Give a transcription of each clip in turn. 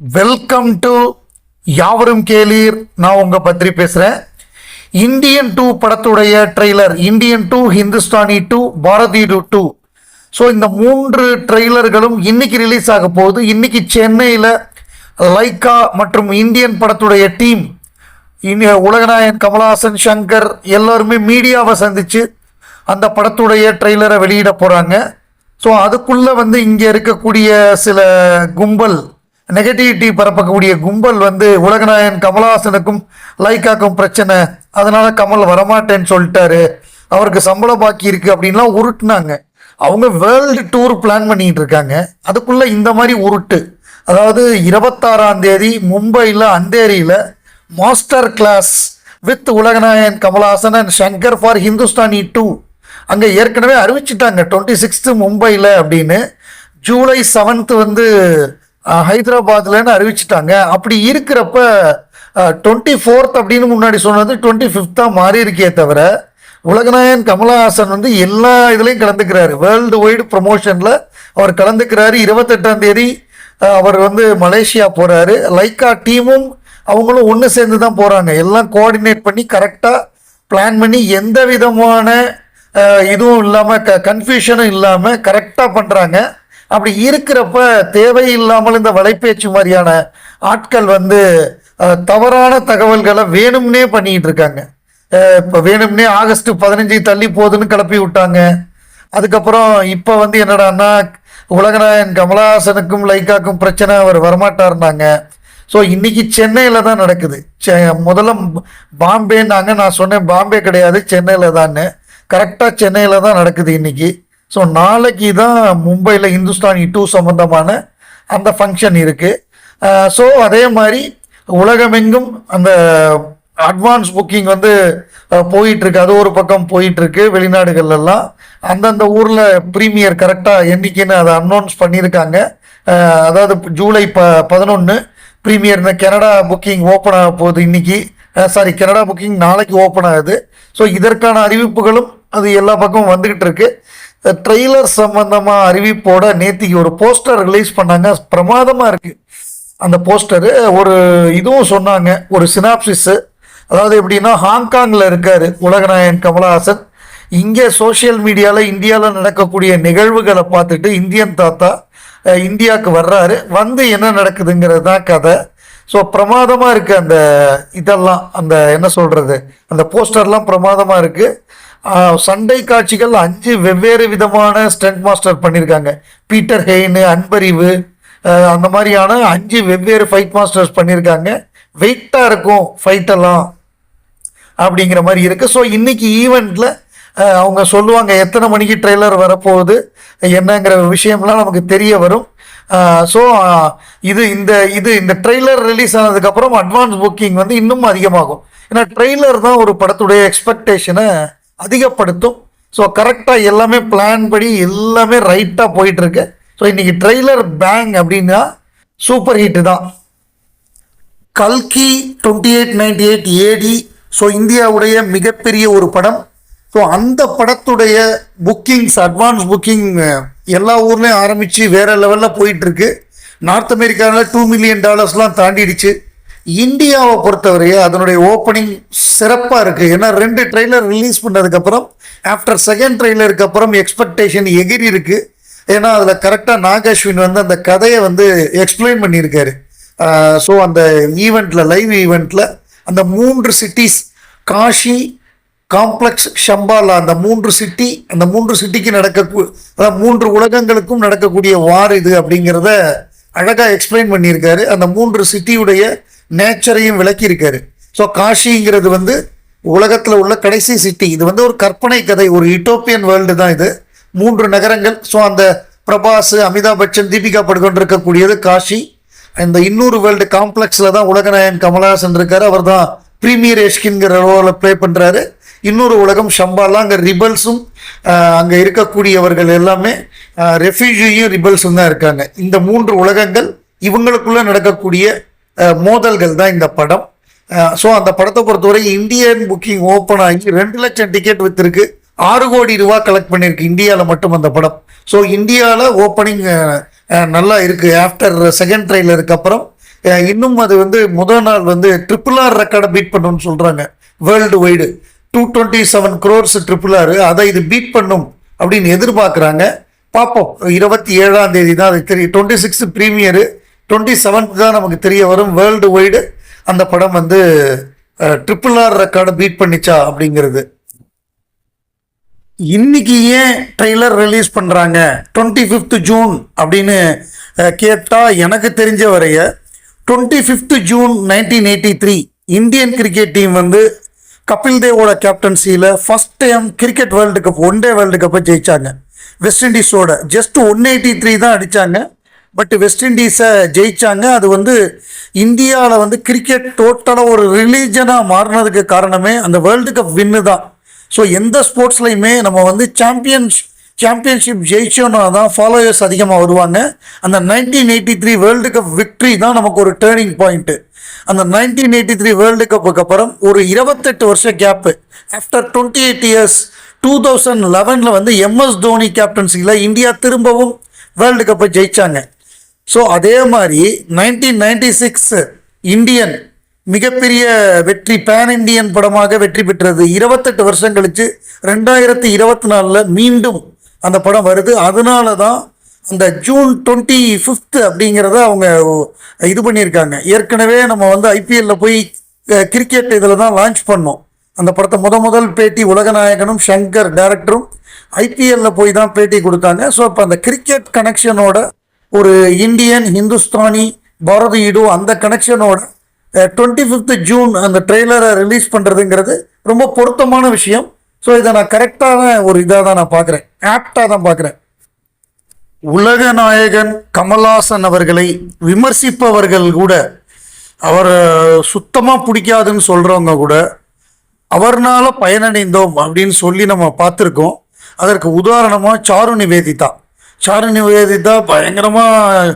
Welcome to யாவரும் கேளீர். நான் உங்கள் பத்திரி பேசுகிறேன் இந்தியன் டூ படத்துடைய trailer Indian two Hindustani two Bharathi two so இந்த மூன்று ட்ரெய்லர்களும் இன்னைக்கு ரிலீஸ் ஆக போகுது. இன்னைக்கு சென்னையில் லைக்கா மற்றும் இந்தியன் படத்துடைய டீம் இனி உலகநாயகன் கமலஹாசன் சங்கர் எல்லோருமே மீடியாவை சந்தித்து அந்த படத்துடைய ட்ரெய்லரை வெளியிட போகிறாங்க ஸோ அதுக்குள்ளே வந்து இங்கே இருக்கக்கூடிய சில கும்பல் நெகட்டிவிட்டி பரப்பக்கூடிய கும்பல் வந்து உலகநாயன் கமலஹாசனுக்கும் லைக்காக்கும் பிரச்சனை. அதனால கமல் வரமாட்டேன்னு சொல்லிட்டாரு. அவருக்கு சம்பளம் பாக்கி இருக்கு அப்படின்லாம் உருட்டுனாங்க. அவங்க வேர்ல்டு டூர் பிளான் பண்ணிட்டு இருக்காங்க. அதுக்குள்ள இந்த மாதிரி உருட்டு. அதாவது இருபத்தாறாம் தேதி மும்பையில் அந்தேரியில் master class with Ulaganayagan Kamalahaasan and Shankar for Hindustani two அங்கே ஏற்கனவே அறிவிச்சிட்டாங்க டுவெண்ட்டி சிக்ஸ்த்து மும்பையில் அப்படின்னு. ஜூலை செவன்த்து வந்து ஹைதராபாத்லன்னு அறிவிச்சிட்டாங்க. அப்படி இருக்கிறப்ப டுவெண்ட்டி ஃபோர்த் அப்படின்னு முன்னாடி சொன்னது டுவெண்ட்டி ஃபிஃப்த்தாக மாறி இருக்கே தவிர உலகநாயகன் கமலஹாசன் வந்து எல்லா இதுலேயும் கலந்துக்கிறாரு. வேர்ல்டு வைடு ப்ரொமோஷனில் அவர் கலந்துக்கிறாரு. இருபத்தெட்டாம் தேதி அவர் வந்து மலேசியா போகிறாரு லைக்கா டீமும் அவங்களும் ஒன்று சேர்ந்து தான் போகிறாங்க எல்லாம் கோஆர்டினேட் பண்ணி கரெக்டாக பிளான் பண்ணி எந்த விதமான இதுவும் இல்லாமல் க கன்ஃபியூஷனும் இல்லாமல் கரெக்டாக பண்ணுறாங்க அப்படி இருக்கிறப்ப தேவையில்லாமல் இந்த வலைப்பேச்சு மாதிரியான ஆட்கள் வந்து தவறான தகவல்களை வேணும்னே பண்ணிட்டு இருக்காங்க. இப்போ வேணும்னே ஆகஸ்ட் பதினஞ்சு தள்ளி போகுதுன்னு கிளப்பி விட்டாங்க. அதுக்கப்புறம் இப்போ வந்து என்னடான்னா உலகநாயன் கமலஹாசனுக்கும் லைக்காக்கும் பிரச்சனை அவர் வரமாட்டாருனாங்க ஸோ இன்னைக்கு சென்னையில் தான் நடக்குது. செ- முதல்ல பாம்பேன்னாங்க நான் சொன்னேன் பாம்பே கிடையாது சென்னையில் தான்னு. கரெக்டாக சென்னையில் தான் நடக்குது இன்னைக்கு. ஸோ நாளைக்கு தான் மும்பையில் இந்துஸ்தானி டூ சம்மந்தமான அந்த ஃபங்க்ஷன் இருக்குது ஸோ அதே மாதிரி உலகமெங்கும் அந்த அட்வான்ஸ் புக்கிங் வந்து போயிட்டுருக்கு. அது ஒரு பக்கம் போயிட்டுருக்கு வெளிநாடுகள்லாம் அந்தந்த ஊரில் ப்ரீமியர் கரெக்டாக என்றைக்குன்னு அதை அனௌன்ஸ் பண்ணியிருக்காங்க. அதாவது ஜூலை ப பதினொன்று ப்ரீமியர் இந்த கனடா புக்கிங் ஓப்பன் ஆக போகுது இன்றைக்கி சாரி கனடா புக்கிங் நாளைக்கு ஓப்பன் ஆகுது. ஸோ இதற்கான அறிவிப்புகளும் அது எல்லா பக்கமும் வந்துக்கிட்டு இருக்குது ட்ரெய்லர் சம்பந்தமாக அறிவிப்போட நேத்திக்கு ஒரு போஸ்டர் ரிலீஸ் பண்ணாங்க. பிரமாதமாக இருக்குது அந்த போஸ்டரு ஒரு இதுவும் சொன்னாங்க. ஒரு சினாப்சிஸு அதாவது எப்படின்னா ஹாங்காங்கில் இருக்கார் உலகநாயகன் கமலஹாசன். இங்கே சோஷியல் மீடியாவில் இந்தியாவில் நடக்கக்கூடிய நிகழ்வுகளை பார்த்துட்டு இந்தியன் தாத்தா இந்தியாவுக்கு வர்றாரு. வந்து என்ன நடக்குதுங்கிறது தான் கதை. ஸோ பிரமாதமாக இருக்குது அந்த இதெல்லாம். அந்த என்ன சொல்கிறது அந்த போஸ்டர்லாம் பிரமாதமாக இருக்குது சண்டை காட்சிகள் அஞ்சு வெவ்வேறு விதமான ஸ்டண்ட் மாஸ்டர் பண்ணியிருக்காங்க பீட்டர் ஹெய்னு அன்பறிவு அந்த மாதிரியான அஞ்சு வெவ்வேறு ஃபைட் மாஸ்டர்ஸ் பண்ணியிருக்காங்க வெயிட்டாக இருக்கும் ஃபைட்டெல்லாம் அப்படிங்கிற மாதிரி இருக்குது ஸோ இன்றைக்கி ஈவெண்ட்டில் அவங்க சொல்லுவாங்க எத்தனை மணிக்கு ட்ரெய்லர் வரப்போகுது என்னங்கிற விஷயம்லாம் நமக்கு தெரிய வரும். ஸோ இது இந்த இது இந்த ட்ரெய்லர் ரிலீஸ் ஆனதுக்கப்புறம் அட்வான்ஸ் புக்கிங் வந்து இன்னும் அதிகமாகும். ஏன்னா ட்ரெய்லர் தான் ஒரு படத்துடைய எக்ஸ்பெக்டேஷனை அதிகப்படுத்தும். ஸோ கரெக்டாக எல்லாமே பிளான் படி எல்லாமே ரைட்டாக போயிட்டுருக்கு. ஸோ இன்றைக்கி ட்ரெய்லர் பேங் அப்படின்னா சூப்பர் ஹிட் தான். கல்கி twenty eight ninety eight AD so இந்தியாவுடைய மிகப்பெரிய ஒரு படம். ஸோ அந்த படத்துடைய புக்கிங்ஸ் அட்வான்ஸ் புக்கிங் எல்லா ஊர்லேயும் ஆரம்பித்து வேற லெவலில் போயிட்டுருக்கு. நார்த் அமெரிக்காவில் டூ மில்லியன் டாலர்ஸ்லாம் தாண்டிடுச்சு. இந்தியாவை பொறுத்தவரையே அதனுடைய ஓப்பனிங் சிறப்பாக இருக்குது ஏன்னா ரெண்டு ட்ரெய்லர் ரிலீஸ் பண்ணதுக்கப்புறம் ஆஃப்டர் செகண்ட் ட்ரெய்லருக்கு அப்புறம் எக்ஸ்பெக்டேஷன் எகிரி இருக்குது ஏன்னா அதில் கரெக்டாக நாகேஷ்வின் வந்து அந்த கதையை வந்து எக்ஸ்பிளைன் பண்ணியிருக்காரு. ஸோ அந்த ஈவெண்ட்டில் லைவ் ஈவெண்ட்டில் அந்த மூன்று சிட்டிஸ் காஷி காம்ப்ளெக்ஸ் ஷம்பாலா அந்த மூன்று சிட்டி அந்த மூன்று சிட்டிக்கு நடக்க அதாவது மூன்று உலகங்களுக்கும் நடக்கக்கூடிய வார் இது அப்படிங்கிறத அழகாக எக்ஸ்பிளைன் பண்ணியிருக்காரு. அந்த மூன்று சிட்டியுடைய நேச்சரையும் விளக்கியிருக்காரு. ஸோ காஷிங்கிறது வந்து உலகத்தில் உள்ள கடைசி சிட்டி இது வந்து ஒரு கற்பனை கதை ஒரு இட்டோப்பியன் வேர்ல்டு தான் இது. மூன்று நகரங்கள். ஸோ அந்த பிரபாஸ் அமிதாப் பச்சன் தீபிகா படுகொண்டு இருக்கக்கூடியது காஷி. இந்த இன்னொரு வேர்ல்டு காம்ப்ளெக்ஸில் தான் உலகநாயகன் கமலஹாசன் இருக்கார். அவர் தான் ப்ரீமியர் எஷ்கின்கிற ரோலை ப்ளே பண்ணுறாரு இன்னொரு உலகம் ஷம்பாலாம் அங்கே ரிபல்ஸும் அங்கே இருக்கக்கூடியவர்கள் எல்லாமே ரெஃப்யூஜியும் ரிபல்ஸும் தான் இருக்காங்க. இந்த மூன்று உலகங்கள் இவங்களுக்குள்ளே நடக்கக்கூடிய மோதல்கள் தான் இந்த படம். ஸோ அந்த படத்தை பொறுத்தவரை இந்தியன் புக்கிங் ஓப்பன் ஆகி ரெண்டு லட்சம் டிக்கெட் வித்திருக்கு. ஆறு கோடி ரூபா கலெக்ட் பண்ணியிருக்கு இந்தியாவில் மட்டும் அந்த படம். ஸோ இந்தியாவில் ஓப்பனிங் நல்லா இருக்குது ஆஃப்டர் செகண்ட் ட்ரைலருக்கு அப்புறம் இன்னும் அது வந்து முதல் நாள் வந்து ட்ரிபிள் ஆர் ரெக்கார்டை பீட் பண்ணணும்னு சொல்கிறாங்க worldwide two twenty seven crores triple R அதை இது பீட் பண்ணும் அப்படின்னு எதிர்பார்க்குறாங்க. பார்ப்போம் இருபத்தி ஏழாம் தேதி தான் அது தெரியும். Twenty six premiere twenty seventh தான் நமக்கு தெரிய வரும். வேர்ல்டு வைடு அந்த படம் வந்து ட்ரிபிள் ஆர் ரெக்கார்டை பீட் பண்ணிச்சா அப்படிங்கிறது. இன்னைக்கு ஏன் ட்ரெய்லர் ரிலீஸ் பண்ணுறாங்க டுவெண்ட்டி ஃபிஃப்த் ஜூன் அப்படின்னு கேட்டால் எனக்கு தெரிஞ்ச வரைய twenty fifth June nineteen eighty three Indian cricket team வந்து கபில் தேவோட கேப்டன்சியில் first time cricket world cup one day world கப்பை ஜெயித்தாங்க வெஸ்ட் இண்டீஸோட ஜஸ்ட் ஒன் எயிட்டி த்ரீ தான் அடித்தாங்க பட் வெஸ்ட் இண்டீஸை ஜெயிச்சாங்க. அது வந்து இந்தியாவில் வந்து கிரிக்கெட் டோட்டலாக ஒரு ரிலீஜனாக மாறினதுக்கு காரணமே அந்த வேர்ல்டு கப் வின்னு தான். ஸோ எந்த ஸ்போர்ட்ஸ்லையுமே நம்ம வந்து சாம்பியன்ஸ் சாம்பியன்ஷிப் ஜெயிச்சோன்னா தான் ஃபாலோயர்ஸ் அதிகமாக வருவாங்க. அந்த nineteen eighty three world cup victory தான் நமக்கு ஒரு டேர்னிங் பாயிண்ட்டு அந்த நைன்டீன் எயிட்டி த்ரீ வேர்ல்டு கப்புக்கு அப்புறம் ஒரு இருபத்தெட்டு வருஷ gap after twenty eight years two thousand லெவனில் வந்து எம்எஸ் தோனி கேப்டன்சியில் இந்தியா திரும்பவும் வேர்ல்டு கப்பை ஜெயித்தாங்க ஸோ அதே மாதிரி நைன்டீன் நைன்டி சிக்ஸ் இந்தியன் மிகப்பெரிய வெற்றி பேன் இந்தியன் படமாக வெற்றி பெற்றது. இருபத்தெட்டு வருஷம் கழித்து ரெண்டாயிரத்தி இருபத்தி நாலில் மீண்டும் அந்த படம் வருது. அதனால தான் அந்த ஜூன் டுவெண்ட்டி ஃபிஃப்த் அப்படிங்கிறத அவங்க இது பண்ணியிருக்காங்க. ஏற்கனவே நம்ம வந்து ஐபிஎல்ல போய் கிரிக்கெட் இதில் தான் லான்ச் பண்ணோம். அந்த படத்தை முத முதல் பேட்டி உலகநாயகனும் ஷங்கர் டேரக்டரும் ஐபிஎல்ல போய் தான் பேட்டி கொடுத்தாங்க. ஸோ அப்போ அந்த கிரிக்கெட் கனெக்ஷனோட ஒரு இந்தியன் ஹிந்துஸ்தானி பாரதியிடு அந்த கனெக்ஷனோட டுவெண்ட்டி ஃபிஃப்த் ஜூன் அந்த ட்ரெய்லரை ரிலீஸ் பண்ணுறதுங்கிறது ரொம்ப பொருத்தமான விஷயம். ஸோ இதை நான் கரெக்டான ஒரு இதாக தான் நான் பார்க்குறேன். ஆப்டாக தான் பார்க்குறேன். உலக நாயகன் கமல்ஹாசன் அவர்களை விமர்சிப்பவர்கள் கூட அவர் சுத்தமாக பிடிக்காதுன்னு சொல்கிறவங்க கூட அவர்னால பயனடைந்தோம் அப்படின்னு சொல்லி நம்ம பார்த்துருக்கோம். அதற்கு உதாரணமாக சாரு நிவேதிதா. சாரு நிவேதிதா பயங்கரமாக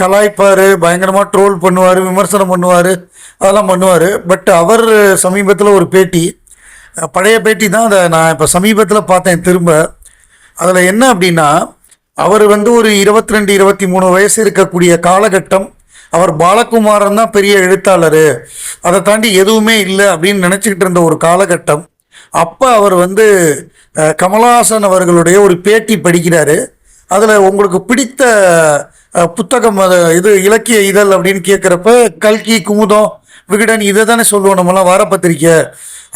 கலாய்ப்பார் பயங்கரமாக ட்ரோல் பண்ணுவார் விமர்சனம் பண்ணுவார் அதெல்லாம் பண்ணுவார். பட் அவர் சமீபத்தில் ஒரு பேட்டி பழைய பேட்டி தான் அதை நான் இப்போ சமீபத்தில் பார்த்தேன் திரும்ப. அதில் என்ன அப்படின்னா அவர் வந்து ஒரு இருபத்தி ரெண்டு இருபத்தி மூணு வயசு இருக்கக்கூடிய காலகட்டம் அவர் பாலகுமாரன் தான் பெரிய எழுத்தாளர். அதை தாண்டி எதுவுமே இல்லை அப்படின்னு நினச்சிக்கிட்டு இருந்த ஒரு காலகட்டம். அப்போ அவர் வந்து கமலஹாசன் அவர்களுடைய ஒரு பேட்டி படிக்கிறாரு. அதில் உங்களுக்கு பிடித்த புத்தகம் அது இது இலக்கிய இதழ் அப்படின்னு கேட்குறப்ப கல்கி குமுதம் விகடன் இதை தானே சொல்லுவோம் நம்மளாம் வாரப்பத்திரிக்கை.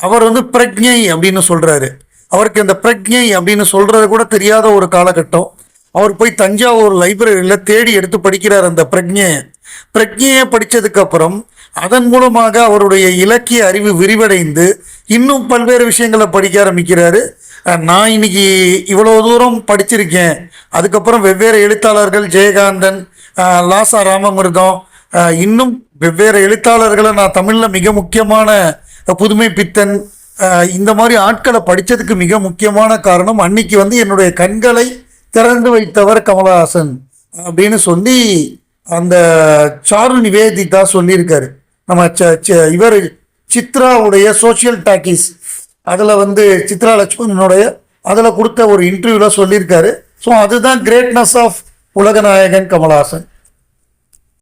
அவர் வந்து பிரக்ஞை அப்படின்னு சொல்கிறாரு அவருக்கு இந்த பிரக்ஞை அப்படின்னு சொல்கிறது கூட தெரியாத ஒரு காலகட்டம். அவர் போய் தஞ்சாவூர் லைப்ரரியில் தேடி எடுத்து படிக்கிறார் அந்த பிரக்ஞையை பிரக்ஞையை படித்ததுக்கப்புறம் அதன் மூலமாக அவருடைய இலக்கிய அறிவு விரிவடைந்து இன்னும் பல்வேறு விஷயங்களை படிக்க ஆரம்பிக்கிறாரு. நான் இன்னைக்கு இவ்வளோ தூரம் படிச்சிருக்கேன். அதுக்கப்புறம் வெவ்வேறு எழுத்தாளர்கள் ஜெயகாந்தன் லாசா ராமமிருதம் இன்னும் வெவ்வேறு எழுத்தாளர்களை நான் தமிழில் மிக முக்கியமான புதுமை பித்தன் இந்த மாதிரி ஆட்களை படித்ததுக்கு மிக முக்கியமான காரணம் அன்னைக்கு வந்து என்னுடைய கண்களை திறந்து வைத்தவர் கமலஹாசன் அப்படின்னு சொல்லி அந்த சாரு நிவேதிதா சொல்லியிருக்காரு. நம்ம ச- ச- இவர் சித்ராவுடைய சோஷியல் டாக்கீஸ் அதில் வந்து சித்ரா லட்சுமணனுடைய அதில் கொடுத்த ஒரு இன்டர்வியூவில் சொல்லியிருக்காரு. ஸோ அதுதான் கிரேட்னஸ் ஆஃப் உலகநாயகன் கமலஹாசன்.